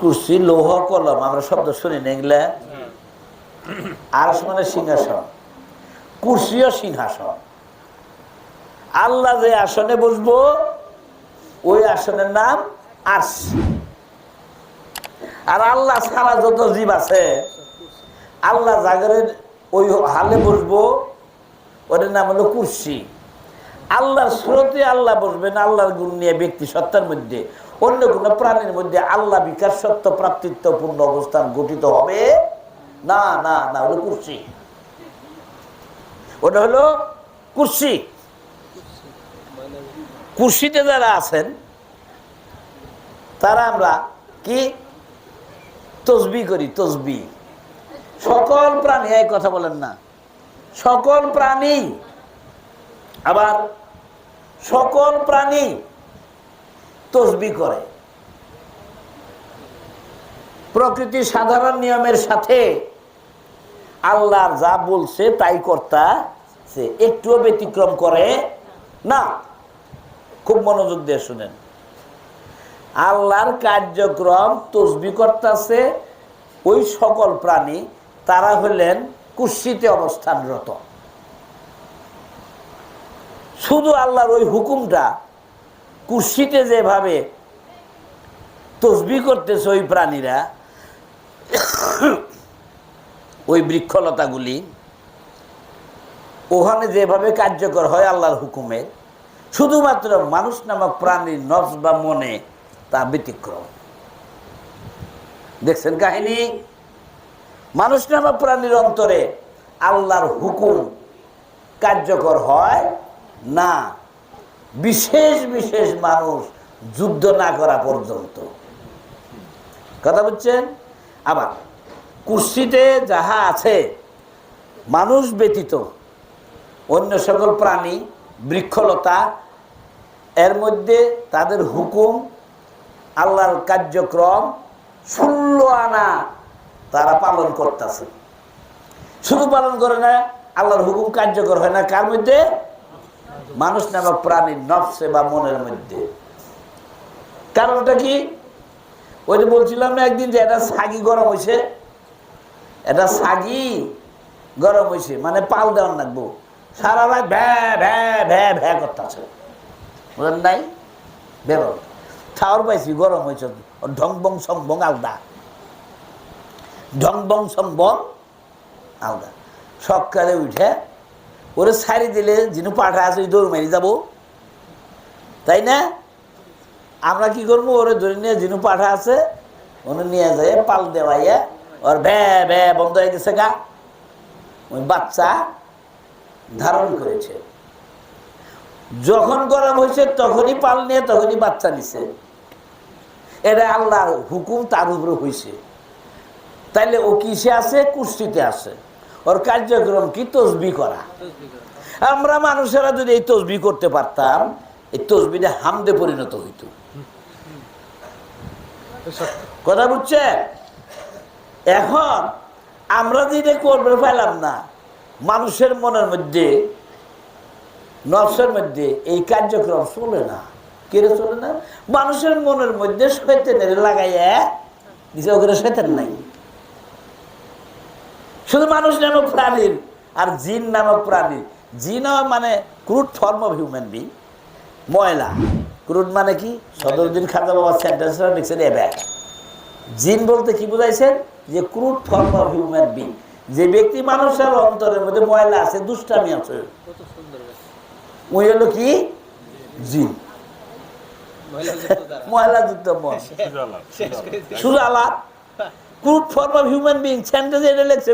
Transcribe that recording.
কুর্সি, লৌহ, কলম, আমরা শব্দ শুনি না এগুলা। আরস মানে সিংহাসন, কুর্সিও সিংহাসন। আল্লাহ যে আসনে বসবো, ওই আসনের নাম আরস আর আল্লাহ ছাড়া যত জীব আছে, আল্লাহ জাগরের ওই হালে বসবো ওটার নাম হলো কুর্সি। আল্লাহর স্রোতে আল্লাহ বসবেন, আল্লাহর গুণ নিয়ে ব্যক্তি সত্তার মধ্যে। অন্য কোন প্রাণীর মধ্যে আল্লাহ বিকাশ, সত্য, প্রাপ্তিত্বপূর্ণ অবস্থান গঠিত হবে? না না না হলো কুর্সি। ওটা হলো কুর্সি। কুর্সিতে যারা আছেন, তারা আমরা কি? তসবি করি, তসবি। সকল প্রাণী, এই কথা বলেন না। সকল প্রাণী আবার সকল প্রাণী তসবি করে। প্রকৃতি সাধারণ নিয়মের সাথে আল্লাহর যা বলছে তাই কর্তা সে একটুও ব্যতিক্রম করে না। খুব মনোযোগ দিয়ে শুনেন। আল্লাহর কার্যক্রম তসবি করতেছে ওই সকল প্রাণী, তারা হলেন কুৎসিতে অবস্থানরত। শুধু আল্লাহর ওই হুকুমটা, কুর্সিতে যেভাবে তসবি করতেছে ওই প্রাণীরা, ওই বৃক্ষলতাগুলি, ওখানে যেভাবে কার্যকর হয় আল্লাহর হুকুমে শুধুমাত্র মানুষ নামক প্রাণীর নফস বা মনে তা ব্যতিক্রম। দেখছেন কাহিনী? মানুষ নামক প্রাণীর অন্তরে আল্লাহর হুকুম কার্যকর হয় না, বিশেষ বিশেষ মানুষ যুদ্ধ না করা পর্যন্ত। কথা বুঝছেন? আবার, কুর্সিতে যাহা আছে, মানুষ ব্যতীত অন্য সকল প্রাণী, বৃক্ষলতা, এর মধ্যে তাদের হুকুম, আল্লাহর কার্যক্রম, ষোলো আনা তারা পালন করতেছে। শুধু পালন করে না, আল্লাহর হুকুম কার্যকর হয় না, কার মধ্যে? মানুষ নামক প্রাণীর নফসে বা মনের মধ্যে। কারণটা কি? ওই যে বলছিলাম না একদিন যে এটা সাগি গরম হয়েছে এটা সাগি গরম হয়েছে মানে পাল দেওয়ার লাগবো। সারা রাত ভ্যা ভ্যা ভ্যা ভ্যা করতেছে। বুঝলেন নাই? বেরো। খাওয়ার পাইছি, গরম হয়েছে ঢং বং সং বং আলদা। ঢং বং সং বং আলদা। সকালে উঠে ওরে ছাড়ি দিলে যিনি পাঠা আছে, ওই দৌড় মারি যাব। তাই না? আমরা কি করব? ওরে ধরে নিয়ে যিনি পাঠা আছে, ওনে নিয়ে যায় পাল দেওয়াইয়া, ওর ভ্যা ভ্যা বন্ধ হয়ে গেছে গা। ওই বাচ্চা ধারণ করেছে। যখন গরম হয়েছে, তখনই পাল নিয়ে, তখনই বাচ্চা নিছে। এটা আল্লাহর হুকুম, তার উপরে হয়েছে তাইলে ও কিসে আছে? কুস্তিতে আছে। ওর কার্যক্রম কি? তসবি করা। আমরা মানুষেরা যদি এই তসবি করতে পারতাম, এই তসবিটা হামদে পরিণত হইত। কথা বুঝছে এখন আমরা যেটা করবে পাইলাম না। মানুষের মনের মধ্যে, নফসের মধ্যে এই কার্যক্রম চলে না। কেড়ে চলে না? মানুষের মনের মধ্যে শৈতানের লাগাইয়া নিজে ওখানে শৈতান নাই। শুধু মানুষ নামক প্রাণীর আর জিন নামক প্রাণী। জিন মানে crude form of human being. ময়লা। ক্রুড মানে কি? সদরুদ্দিন খাজা বাবা সেন্টেন্সটা লিখছেন এ ব্যাগ জিন বলতে কি বুঝাইছেন? যে crude form of human being. যে ব্যক্তি মানুষের অন্তরের মধ্যে ময়লা আছে দুষ্টামি আছে। ওই হলো কি? জিন। ময়লা যুক্ত মন। আলাপ crude form of human being sentence এটা লিখছে